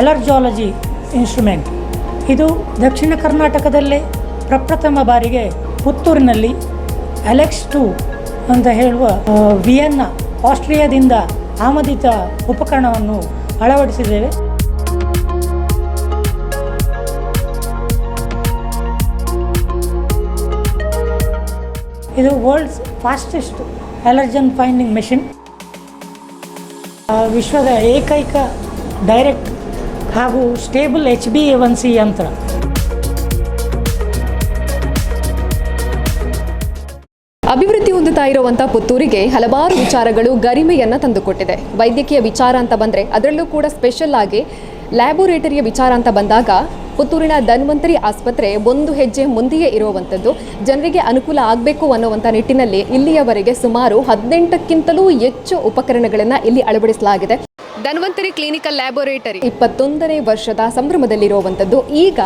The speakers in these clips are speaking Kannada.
ಎಲರ್ಜಾಲಜಿ ಇನ್ಸ್ಟ್ರುಮೆಂಟ್. ಇದು ದಕ್ಷಿಣ ಕರ್ನಾಟಕದಲ್ಲೇ ಪ್ರಪ್ರಥಮ ಬಾರಿಗೆ ಪುತ್ತೂರಿನಲ್ಲಿ ಅಲೆಕ್ಸ್ ಟು ಅಂತ ಹೇಳುವ ವಿಯನ್ನ, ಆಸ್ಟ್ರಿಯಾದಿಂದ ಆಮದಿತ ಉಪಕರಣವನ್ನು ಅಳವಡಿಸಿದ್ದೇವೆ. ಇದು world's fastest allergen finding machine. ವಿಶ್ವದ ಏಕೈಕ ಡೈರೆಕ್ಟ್ ಹಾಗೂ stable H B A one C ಯಂತ್ರ. ಅಭಿವೃದ್ಧಿ ಹೊಂದುತ್ತಾ ಇರುವಂತಹ ಪುತ್ತೂರಿಗೆ ಹಲವಾರು ವಿಚಾರಗಳು ಗರಿಮೆಯನ್ನು ತಂದುಕೊಟ್ಟಿದೆ. ವೈದ್ಯಕೀಯ ವಿಚಾರ ಅಂತ ಬಂದರೆ ಅದರಲ್ಲೂ ಕೂಡ ಸ್ಪೆಷಲ್ ಆಗಿ ಲ್ಯಾಬೋರೇಟರಿಯ ವಿಚಾರ ಅಂತ ಬಂದಾಗ ಪುತ್ತೂರಿನ ಧನ್ವಂತರಿ ಆಸ್ಪತ್ರೆ ಒಂದು ಹೆಜ್ಜೆ ಮುಂದೆಯೇ ಇರುವಂಥದ್ದು ಜನರಿಗೆ ಅನುಕೂಲ ಆಗಬೇಕು ಅನ್ನುವಂಥ ನಿಟ್ಟಿನಲ್ಲಿ ಇಲ್ಲಿಯವರೆಗೆ ಸುಮಾರು ಹದಿನೆಂಟಕ್ಕಿಂತಲೂ ಹೆಚ್ಚು ಉಪಕರಣಗಳನ್ನು ಇಲ್ಲಿ ಅಳವಡಿಸಲಾಗಿದೆ. Dhanvantari clinical laboratory. ಇಪ್ಪತ್ತೊಂದನೇ ವರ್ಷದ ಸಂಭ್ರಮದಲ್ಲಿರುವಂಥದ್ದು ಈಗ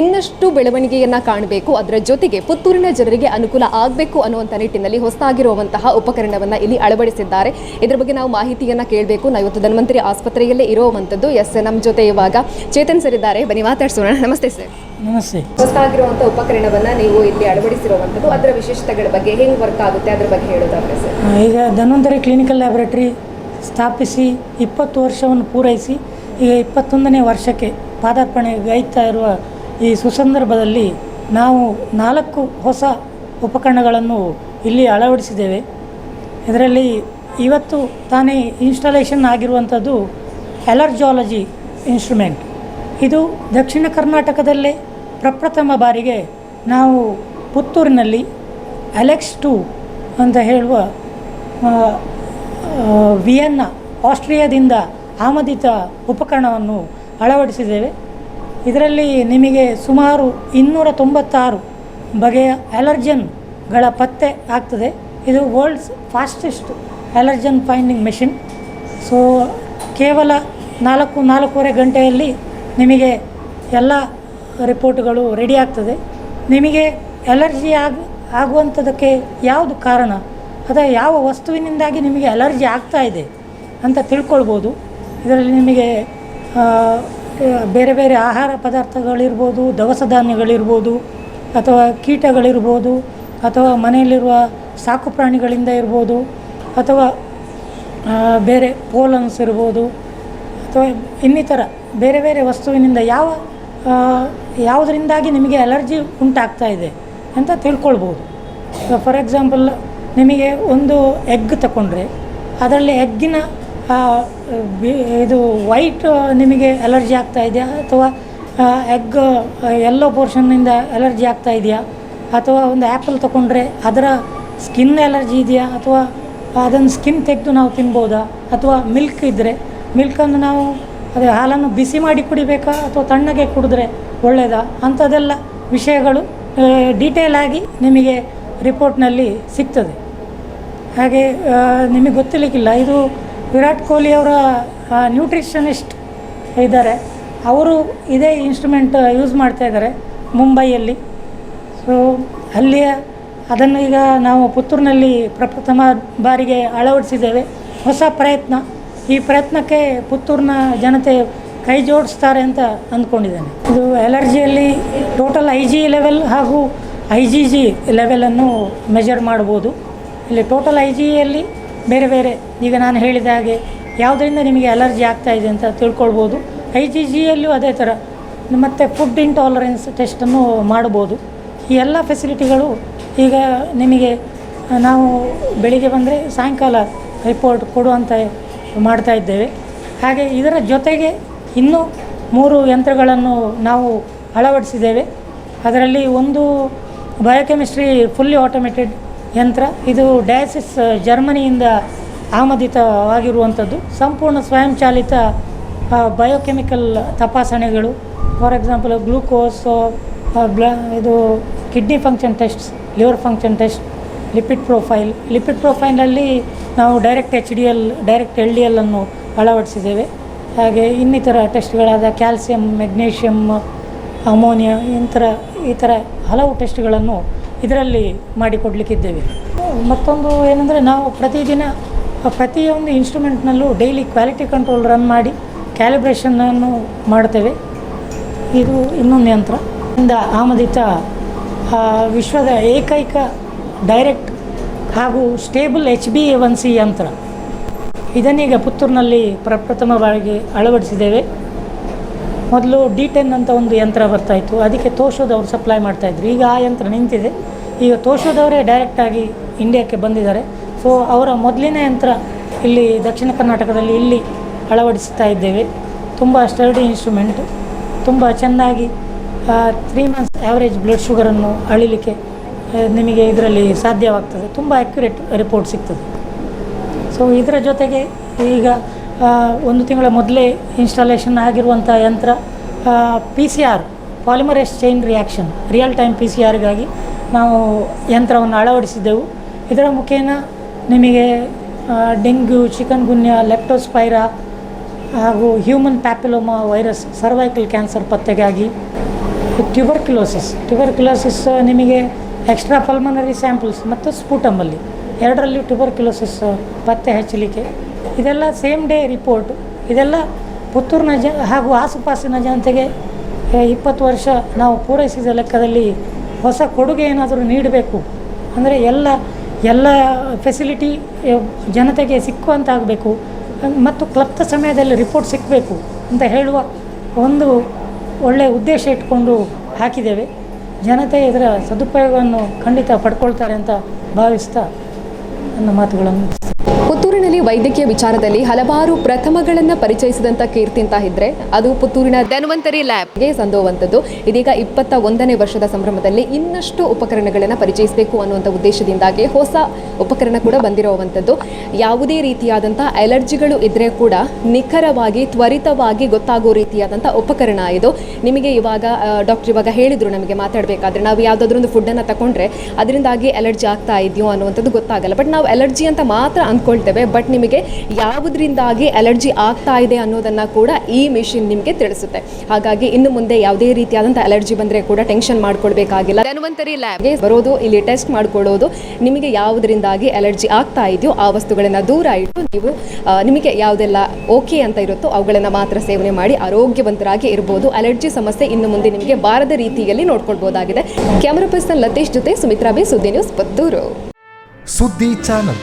ಇನ್ನಷ್ಟು ಬೆಳವಣಿಗೆಯನ್ನ ಕಾಣಬೇಕು. ಅದರ ಜೊತೆಗೆ ಪುತ್ತೂರಿನ ಜನರಿಗೆ ಅನುಕೂಲ ಆಗಬೇಕು ಅನ್ನುವಂಥ ನಿಟ್ಟಿನಲ್ಲಿ ಹೊಸದಾಗಿರುವಂತಹ ಉಪಕರಣವನ್ನು ಇಲ್ಲಿ ಅಳವಡಿಸಿದ್ದಾರೆ. ಇದರ ಬಗ್ಗೆ ನಾವು ಮಾಹಿತಿಯನ್ನು ಕೇಳಬೇಕು. ನಾವು ಇವತ್ತು ಧನ್ವಂತರಿ ಆಸ್ಪತ್ರೆಯಲ್ಲೇ ಇರುವಂಥದ್ದು ಎಸ್ ನಮ್ಮ ಜೊತೆ ಇವಾಗ ಚೇತನ್ ಸರ್ ಇದ್ದಾರೆ. ಬನ್ನಿ ಮಾತಾಡ್ಸೋಣ. ನಮಸ್ತೆ ಸರ್. ನಮಸ್ತೆ. ಹೊಸದಾಗಿರುವಂಥ ಉಪಕರಣವನ್ನು ನೀವು ಇಲ್ಲಿ ಅಳವಡಿಸಿರುವಂಥದ್ದು. ಅದರ ವಿಶೇಷತೆಗಳ ಬಗ್ಗೆ ಹೆಂಗೆ ವರ್ಕ್ ಆಗುತ್ತೆ? ಅದರ ಬಗ್ಗೆ ಹೇಳೋದಾದ್ರೆ ಸರ್. ಈಗ ಧನ್ವಂತರಿ ಕ್ಲಿನಿಕಲ್ ಲ್ಯಾಬೊರೇಟರಿ ಸ್ಥಾಪಿಸಿ ಇಪ್ಪತ್ತು ವರ್ಷವನ್ನು ಪೂರೈಸಿ ಈಗ ಇಪ್ಪತ್ತೊಂದನೇ ವರ್ಷಕ್ಕೆ ಪಾದಾರ್ಪಣೆಗೈತಾ ಇರುವ ಈ ಸುಸಂದರ್ಭದಲ್ಲಿ ನಾವು ನಾಲ್ಕು ಹೊಸ ಉಪಕರಣಗಳನ್ನು ಇಲ್ಲಿ ಅಳವಡಿಸಿದ್ದೇವೆ. ಇದರಲ್ಲಿ ಇವತ್ತು ತಾನೇ ಇನ್ಸ್ಟಾಲೇಷನ್ ಆಗಿರುವಂಥದ್ದು ಅಲರ್ಜಾಲಜಿ ಇನ್ಸ್ಟ್ರುಮೆಂಟ್. ಇದು ದಕ್ಷಿಣ ಕರ್ನಾಟಕದಲ್ಲೇ ಪ್ರಪ್ರಥಮ ಬಾರಿಗೆ ನಾವು ಪುತ್ತೂರಿನಲ್ಲಿ ಅಲೆಕ್ಸ್ ಟು ಅಂತ ಹೇಳುವ ವಿಯನ್ನ, ಆಸ್ಟ್ರಿಯಾದಿಂದ ಆಮದಿತ ಉಪಕರಣವನ್ನು ಅಳವಡಿಸಿದ್ದೇವೆ. ಇದರಲ್ಲಿ ನಿಮಗೆ ಸುಮಾರು ಇನ್ನೂರ ತೊಂಬತ್ತಾರು ಬಗೆಯ ಅಲರ್ಜನ್ಗಳ ಪತ್ತೆ ಆಗ್ತದೆ. ಇದು world's fastest allergen finding machine. So, ಕೇವಲ ನಾಲ್ಕು, ನಾಲ್ಕೂವರೆ ಗಂಟೆಯಲ್ಲಿ ನಿಮಗೆ ಎಲ್ಲ ರಿಪೋರ್ಟ್ಗಳು ರೆಡಿ ಆಗ್ತದೆ. ನಿಮಗೆ ಅಲರ್ಜಿ ಆಗ ಆಗುವಂಥದ್ದಕ್ಕೆ ಯಾವುದು ಕಾರಣ? ಅಥವಾ ಯಾವ ವಸ್ತುವಿನಿಂದಾಗಿ ನಿಮಗೆ ಅಲರ್ಜಿ ಆಗ್ತಾ ಇದೆ ಅಂತ ತಿಳ್ಕೊಳ್ಬೋದು. ಇದರಲ್ಲಿ ನಿಮಗೆ ಬೇರೆ ಬೇರೆ ಆಹಾರ ಪದಾರ್ಥಗಳಿರ್ಬೋದು ದವಸ ಧಾನ್ಯಗಳಿರ್ಬೋದು ಅಥವಾ ಕೀಟಗಳಿರ್ಬೋದು, ಅಥವಾ ಮನೆಯಲ್ಲಿರುವ ಸಾಕು ಪ್ರಾಣಿಗಳಿಂದ ಇರ್ಬೋದು, ಅಥವಾ ಬೇರೆ ಪೋಲನ್ಸ್ ಇರ್ಬೋದು, ಅಥವಾ ಇನ್ನಿತರ ಬೇರೆ ಬೇರೆ ವಸ್ತುವಿನಿಂದ ಯಾವ ಯಾವುದರಿಂದಾಗಿ ನಿಮಗೆ ಅಲರ್ಜಿ ಉಂಟಾಗ್ತಾ ಇದೆ ಅಂತ ತಿಳ್ಕೊಳ್ಬೋದು. ಫಾರ್ ಎಕ್ಸಾಂಪಲ್ ನಿಮಗೆ ಒಂದು ಎಗ್ ತಗೊಂಡ್ರೆ ಅದರಲ್ಲಿ ಎಗ್ಗಿನ ಇದು ವೈಟ್ ನಿಮಗೆ ಅಲರ್ಜಿ ಆಗ್ತಾ ಇದೆಯಾ? ಅಥವಾ ಎಗ್ ಎಲ್ಲೋ ಪೋರ್ಷನ್ನಿಂದ ಅಲರ್ಜಿ ಆಗ್ತಾ ಇದೆಯಾ? ಅಥವಾ ಒಂದು ಆ್ಯಪಲ್ ತಗೊಂಡ್ರೆ ಅದರ ಸ್ಕಿನ್ ಅಲರ್ಜಿ ಇದೆಯಾ? ಅಥವಾ ಅದನ್ನು ಸ್ಕಿನ್ ತೆಗೆದು ನಾವು ತಿನ್ಬೋದಾ? ಅಥವಾ ಮಿಲ್ಕ್ ಇದ್ದರೆ ಮಿಲ್ಕನ್ನು ನಾವು, ಅದೇ ಹಾಲನ್ನು ಬಿಸಿ ಮಾಡಿ ಕುಡಿಬೇಕಾ? ಅಥವಾ ತಣ್ಣಗೆ ಕುಡಿದ್ರೆ ಒಳ್ಳೆಯದಾ ಅಂಥದ್ದೆಲ್ಲ ವಿಷಯಗಳು ಡೀಟೇಲಾಗಿ ನಿಮಗೆ ರಿಪೋರ್ಟ್ನಲ್ಲಿ ಸಿಗ್ತದೆ. ಹಾಗೆ ನಿಮಗೆ ಗೊತ್ತಿರಲಿಕ್ಕಿಲ್ಲ. ಇದು ವಿರಾಟ್ ಕೊಹ್ಲಿ ಅವರ ನ್ಯೂಟ್ರಿಷನಿಸ್ಟ್ ಇದ್ದಾರೆ. ಅವರು ಇದೇ ಇನ್ಸ್ಟ್ರೂಮೆಂಟ್ ಯೂಸ್ ಮಾಡ್ತಾ ಇದ್ದಾರೆ ಮುಂಬೈಯಲ್ಲಿ. ಸೊ ಅಲ್ಲಿಯ, ಅದನ್ನು ಈಗ ನಾವು ಪುತ್ತೂರಿನಲ್ಲಿ ಪ್ರಪ್ರಥಮ ಬಾರಿಗೆ ಅಳವಡಿಸಿದ್ದೇವೆ. ಹೊಸ ಪ್ರಯತ್ನ. ಈ ಪ್ರಯತ್ನಕ್ಕೆ ಪುತ್ತೂರಿನ ಜನತೆ ಕೈ ಜೋಡಿಸ್ತಾರೆ ಅಂತ ಅಂದ್ಕೊಂಡಿದ್ದೇನೆ. ಇದು ಅಲರ್ಜಿಯಲ್ಲಿ ಟೋಟಲ್ ಐ ಜಿ ಲೆವೆಲ್ ಹಾಗೂ ಐ ಜಿ ಜಿ ಲೆವೆಲನ್ನು ಮೆಜರ್ ಮಾಡ್ಬೋದು. ಇಲ್ಲಿ ಟೋಟಲ್ ಐ ಜಿಯಲ್ಲಿ ಬೇರೆ ಬೇರೆ, ಈಗ ನಾನು ಹೇಳಿದ ಹಾಗೆ ಯಾವುದರಿಂದ ನಿಮಗೆ ಅಲರ್ಜಿ ಆಗ್ತಾ ಇದೆ ಅಂತ ತಿಳ್ಕೊಳ್ಬೋದು. ಐ ಜಿ ಜಿಯಲ್ಲೂ ಅದೇ ಥರ. ಮತ್ತು ಫುಡ್ ಇಂಟಾಲರೆನ್ಸ್ ಟೆಸ್ಟನ್ನು ಮಾಡ್ಬೋದು. ಈ ಎಲ್ಲ ಫೆಸಿಲಿಟಿಗಳು ಈಗ ನಿಮಗೆ ನಾವು ಬೆಳಿಗ್ಗೆ ಬಂದರೆ ಸಾಯಂಕಾಲ ರಿಪೋರ್ಟ್ ಕೊಡುವಂತ ಮಾಡ್ತಾ ಇದ್ದೇವೆ. ಹಾಗೆ ಇದರ ಜೊತೆಗೆ ಇನ್ನೂ ಮೂರು ಯಂತ್ರಗಳನ್ನು ನಾವು ಅಳವಡಿಸಿದ್ದೇವೆ. ಅದರಲ್ಲಿ ಒಂದು ಬಯೋಕೆಮಿಸ್ಟ್ರಿ ಫುಲ್ಲಿ ಆಟೋಮೇಟೆಡ್ ಯಂತ್ರ. ಇದು ಡಯಾಸಿಸ್ ಜರ್ಮನಿಯಿಂದ ಆಮದಿತವಾಗಿರುವಂಥದ್ದು. ಸಂಪೂರ್ಣ ಸ್ವಯಂಚಾಲಿತ ಬಯೋಕೆಮಿಕಲ್ ತಪಾಸಣೆಗಳು. ಫಾರ್ ಎಕ್ಸಾಂಪಲ್ ಗ್ಲೂಕೋಸ್ ಬ್ಲ, ಇದು kidney function test liver function test lipid profile lipid ಪ್ರೊಫೈಲಲ್ಲಿ ನಾವು direct H D L direct L D ಎಲ್ಲನ್ನು ಅಳವಡಿಸಿದ್ದೇವೆ. ಹಾಗೆ ಇನ್ನಿತರ ಟೆಸ್ಟ್ಗಳಾದ ಕ್ಯಾಲ್ಸಿಯಂ ಮೆಗ್ನೀಷಿಯಮ್ ಅಮೋನಿಯಾ ಇಂಥರ ಈ ಥರ ಹಲವು ಟೆಸ್ಟ್ಗಳನ್ನು ಇದರಲ್ಲಿ ಮಾಡಿಕೊಡ್ಲಿಕ್ಕಿದ್ದೇವೆ. ಮತ್ತೊಂದು ಏನಂದರೆ ನಾವು ಪ್ರತಿದಿನ, ಪ್ರತಿಯೊಂದು ಇನ್ಸ್ಟ್ರೂಮೆಂಟ್ನಲ್ಲೂ ಡೈಲಿ ಕ್ವಾಲಿಟಿ ಕಂಟ್ರೋಲ್ ರನ್ ಮಾಡಿ ಕ್ಯಾಲಿಬ್ರೇಷನನ್ನು ಮಾಡ್ತೇವೆ. ಇದು ಇನ್ನೊಂದು ಯಂತ್ರ. ಇಂದ ಆಮದಿತ ವಿಶ್ವದ ಏಕೈಕ ಡೈರೆಕ್ಟ್ ಹಾಗೂ stable H B A one C ಯಂತ್ರ. ಇದನ್ನೀಗ ಪುತ್ತೂರಿನಲ್ಲಿ ಪ್ರಪ್ರಥಮವಾಗಿ ಅಳವಡಿಸಿದ್ದೇವೆ. ಮೊದಲು ಡಿ ಟೆನ್ ಅಂತ ಒಂದು ಯಂತ್ರ ಬರ್ತಾಯಿತ್ತು ಅದಕ್ಕೆ ತೋಷೋದವ್ರು ಸಪ್ಲೈ ಮಾಡ್ತಾಯಿದ್ರು ಈಗ ಆ ಯಂತ್ರ ನಿಂತಿದೆ. ಈಗ ತೋಷದವರೇ ಡೈರೆಕ್ಟಾಗಿ ಇಂಡಿಯಾಕ್ಕೆ ಬಂದಿದ್ದಾರೆ. ಸೊ ಅವರ ಮೊದಲಿನ ಯಂತ್ರ ಇಲ್ಲಿ ದಕ್ಷಿಣ ಕರ್ನಾಟಕದಲ್ಲಿ ಇಲ್ಲಿ ಅಳವಡಿಸ್ತಾ ಇದ್ದೇವೆ. ತುಂಬ ಸ್ಟರ್ಡಿ ಇನ್ಸ್ಟ್ರೂಮೆಂಟ್ ತುಂಬ ಚೆನ್ನಾಗಿ ತ್ರೀ ಮಂತ್ಸ್ ಆ್ಯಾವ್ರೇಜ್ ಬ್ಲಡ್ ಶುಗರನ್ನು ಅಳಿಲಿಕ್ಕೆ ನಿಮಗೆ ಇದರಲ್ಲಿ ಸಾಧ್ಯವಾಗ್ತದೆ. ತುಂಬ ಆ್ಯಕ್ಯುರೇಟ್ ರಿಪೋರ್ಟ್ ಸಿಗ್ತದೆ. ಸೊ ಇದರ ಜೊತೆಗೆ ಈಗ ಒಂದು ತಿಂಗಳ ಮೊದಲೇ ಇನ್ಸ್ಟಾಲೇಷನ್ ಆಗಿರುವಂಥ ಯಂತ್ರ P C R polymerase chain reaction real time P C ಆರ್ಗಾಗಿ ನಾವು ಯಂತ್ರವನ್ನು ಅಳವಡಿಸಿದ್ದೆವು. ಇದರ ಮುಖೇನ ನಿಮಗೆ ಡೆಂಗ್ಯೂ, ಚಿಕನ್ ಗುನ್ಯ, ಲೆಪ್ಟೋಸ್ಪೈರಾ ಹಾಗೂ human papilloma virus, cervical cancer ಪತ್ತೆಗಾಗಿ ಟ್ಯೂಬರ್ಕ್ಯುಲೋಸಿಸ್ ಟ್ಯೂಬರ್ಕ್ಯುಲೋಸಿಸ್ ನಿಮಗೆ ಎಕ್ಸ್ಟ್ರಾ ಪಲ್ಮನರಿ ಸ್ಯಾಂಪಲ್ಸ್ ಮತ್ತು ಸ್ಪೂಟಮಲ್ಲಿ ಎರಡರಲ್ಲಿ ಟ್ಯೂಬರ್ಕ್ಯುಲೋಸಿಸ್ ಪತ್ತೆ ಹಚ್ಚಲಿಕ್ಕೆ. ಇದೆಲ್ಲ ಸೇಮ್ ಡೇ ರಿಪೋರ್ಟ್. ಇದೆಲ್ಲ ಪುತ್ತೂರಿನ ಜ ಹಾಗೂ ಆಸುಪಾಸಿನ ಜನತೆಗೆ ಇಪ್ಪತ್ತು ವರ್ಷ ನಾವು ಪೂರೈಸಿದ ಲೆಕ್ಕದಲ್ಲಿ ಹೊಸ ಕೊಡುಗೆ ಏನಾದರೂ ನೀಡಬೇಕು? ಅಂದರೆ ಎಲ್ಲ ಎಲ್ಲ ಫೆಸಿಲಿಟಿ ಜನತೆಗೆ ಸಿಕ್ಕುವಂತಾಗಬೇಕು. ಮತ್ತು ಕ್ಲಪ್ತ ಸಮಯದಲ್ಲಿ ರಿಪೋರ್ಟ್ ಸಿಕ್ಕಬೇಕು ಅಂತ ಹೇಳುವ ಒಂದು ಒಳ್ಳೆಯ ಉದ್ದೇಶ ಇಟ್ಕೊಂಡು ಹಾಕಿದ್ದೇವೆ. ಜನತೆ ಇದರ ಸದುಪಯೋಗವನ್ನು ಖಂಡಿತ ಪಡ್ಕೊಳ್ತಾರೆ ಅಂತ ಭಾವಿಸ್ತಾ ನನ್ನ ಮಾತುಗಳನ್ನು ಪುತ್ತೂರಿನಲ್ಲಿ ವೈದ್ಯಕೀಯ ವಿಚಾರದಲ್ಲಿ ಹಲವಾರು ಪ್ರಥಮಗಳನ್ನು ಪರಿಚಯಿಸಿದಂಥ ಕೀರ್ತಿ ಅಂತ ಇದ್ರೆ ಅದು ಪುತ್ತೂರಿನ ಧನ್ವಂತರಿ ಲ್ಯಾಬ್ಗೆ ಸಂದೋವಂಥದ್ದು ಇದೀಗ ಇಪ್ಪತ್ತ ಒಂದನೇ ವರ್ಷದ ಸಂಭ್ರಮದಲ್ಲಿ ಇನ್ನಷ್ಟು ಉಪಕರಣಗಳನ್ನು ಪರಿಚಯಿಸಬೇಕು ಅನ್ನುವಂಥ ಉದ್ದೇಶದಿಂದಾಗಿ ಹೊಸ ಉಪಕರಣ ಕೂಡ ಬಂದಿರುವಂಥದ್ದು. ಯಾವುದೇ ರೀತಿಯಾದಂಥ ಅಲರ್ಜಿಗಳು ಇದ್ದರೆ ಕೂಡ ನಿಖರವಾಗಿ, ತ್ವರಿತವಾಗಿ ಗೊತ್ತಾಗೋ ರೀತಿಯಾದಂಥ ಉಪಕರಣ ಇದು. ನಿಮಗೆ ಇವಾಗ ಡಾಕ್ಟರ್ ಇವಾಗ ಹೇಳಿದ್ರು ನಮಗೆ ಮಾತಾಡಬೇಕಾದ್ರೆ, ನಾವು ಯಾವುದಾದ್ರೂ ಒಂದು ಫುಡ್ಡನ್ನು ತಗೊಂಡ್ರೆ ಅದರಿಂದಾಗಿ ಅಲರ್ಜಿ ಆಗ್ತಾ ಇದೆಯೋ ಅನ್ನುವಂಥದ್ದು ಗೊತ್ತಾಗಲ್ಲ. ಬಟ್ ನಾವು ಅಲರ್ಜಿ ಅಂತ ಮಾತ್ರ ಅಂದ್ಕೊಳ್ತೇವೆ. ಬಟ್ ನಿಮಗೆ ಯಾವುದರಿಂದಾಗಿ ಅಲರ್ಜಿ ಆಗ್ತಾ ಇದೆ ಅನ್ನೋದನ್ನು ಕೂಡ ಈ ಮಿಷಿನ್ ನಿಮಗೆ ತಿಳಿಸುತ್ತೆ. ಹಾಗಾಗಿ ಇನ್ನು ಮುಂದೆ ಯಾವುದೇ ರೀತಿಯಾದಂಥ ಅಲರ್ಜಿ ಬಂದರೆ ಕೂಡ ಟೆನ್ಷನ್ ಮಾಡ್ಕೊಳ್ಬೇಕಾಗಿಲ್ಲ. ಧನ್ವಂತರಿ ಲ್ಯಾಬ್ಗೆ ಬರೋದು, ಇಲ್ಲಿ ಟೆಸ್ಟ್ ಮಾಡ್ಕೊಳ್ಳೋದು, ನಿಮಗೆ ಯಾವುದರಿಂದಾಗಿ ಅಲರ್ಜಿ ಆಗ್ತಾ ಇದೆಯೋ ಆ ವಸ್ತುಗಳನ್ನು ದೂರ ಇಟ್ಟು ನೀವು ನಿಮಗೆ ಯಾವುದೆಲ್ಲ ಓಕೆ ಅಂತ ಇರುತ್ತೋ ಅವುಗಳನ್ನು ಮಾತ್ರ ಸೇವನೆ ಮಾಡಿ ಆರೋಗ್ಯವಂತರಾಗಿ ಇರ್ಬೋದು. ಅಲರ್ಜಿ ಸಮಸ್ಯೆ ಇನ್ನು ಮುಂದೆ ನಿಮಗೆ ಬಾರದ ರೀತಿಯಲ್ಲಿ ನೋಡ್ಕೊಳ್ಬೋದಾಗಿದೆ. ಕ್ಯಾಮರಾ ಪರ್ಸನ್ ಲತೇಶ್ ಜೊತೆ Sumitra B Suddi news Puttur. Suddi channel.